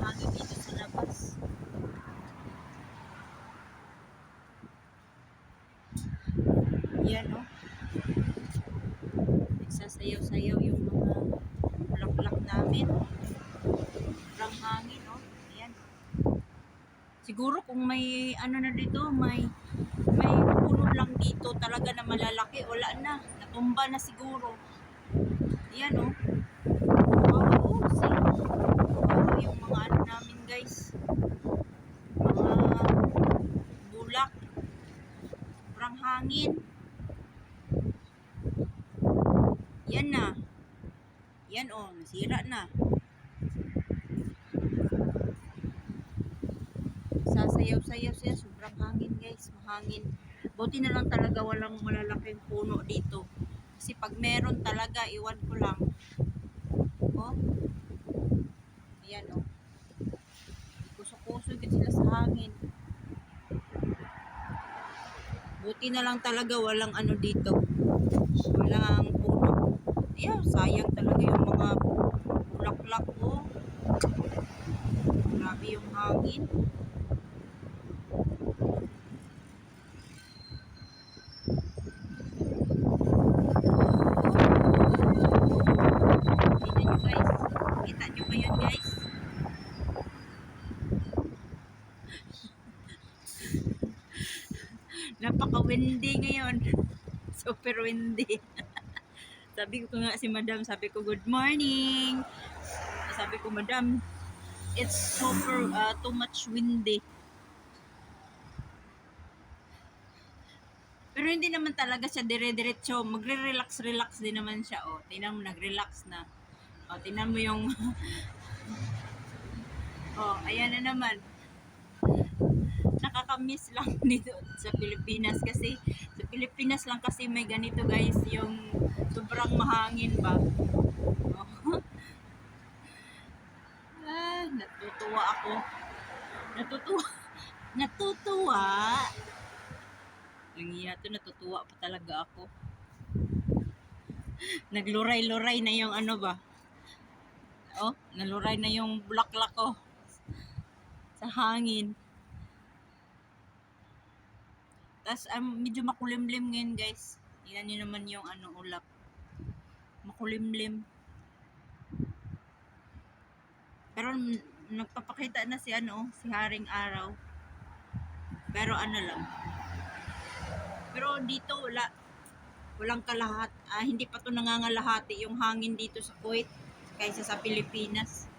hangin dito sa labas. Yan, oh. Nagsasayaw-sayaw yung mga bulaklak namin. Sobrang hangin, oh. Ayan. Siguro kung may ano na dito, may may puno lang dito talaga na malalaki, wala na. Natumba na siguro. Ayan, oh. Wow, oh, see? Wow, yung mga ano namin, guys. Mga bulak. Sobrang hangin. Yan na. Yan oh, nasira na. Sasayaw-sayaw siya, sobrang hangin guys, mahangin. Buti na lang talaga walang malalaking puno dito. Kasi pag meron talaga, iwan ko lang. Oh. Ayan oh. Kusok-kusok sila sa hangin. Buti na lang talaga walang ano dito. Walang puno. Ayan, sayang talaga yung mga bulaklak ko. Grabe yung hangin. Kita nyo ba guys? Napaka-windy ngayon. Super windy. sabi ko nga si madam, sabi ko, good morning. Sabi ko, madam, it's super, uh, too much windy. Pero hindi naman talaga siya dire-diretso. Magre-relax-relax din naman siya. O, tingnan mo, nag-relax na. O, tingnan mo yung... o, ayan na naman. Nakakamiss lang dito sa Pilipinas kasi sa Pilipinas lang kasi may ganito guys yung sobrang mahangin ba. O. ah, natutuwa ako. Natutuwa. Natutuwa. Ang iya to, natutuwa pa talaga ako. Nagluray-luray na yung ano ba? Oh, naluray na yung bulaklak ko. Sa hangin. Tapos, um, medyo makulimlim ngayon, guys. Tingnan nyo naman yung ano, ulap. Makulimlim. Pero, n- nagpapakita na si ano, si Haring Araw. Pero ano lang, pero dito wala walang kalahat. Ah, hindi pa to nangangalahati yung hangin dito sa Kuwait kaysa sa Pilipinas.